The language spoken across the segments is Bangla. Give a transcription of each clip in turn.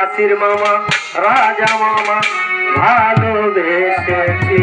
নাসির মামা রাজা মামা ভালোবেসেছি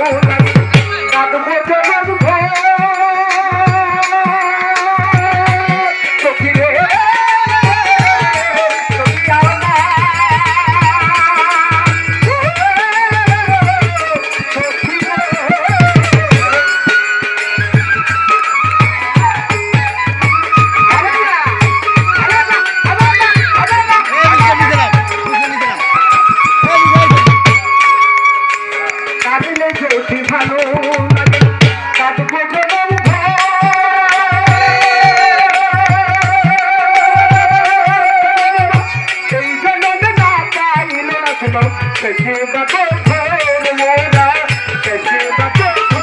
Oh, Thank you.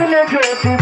Let's go.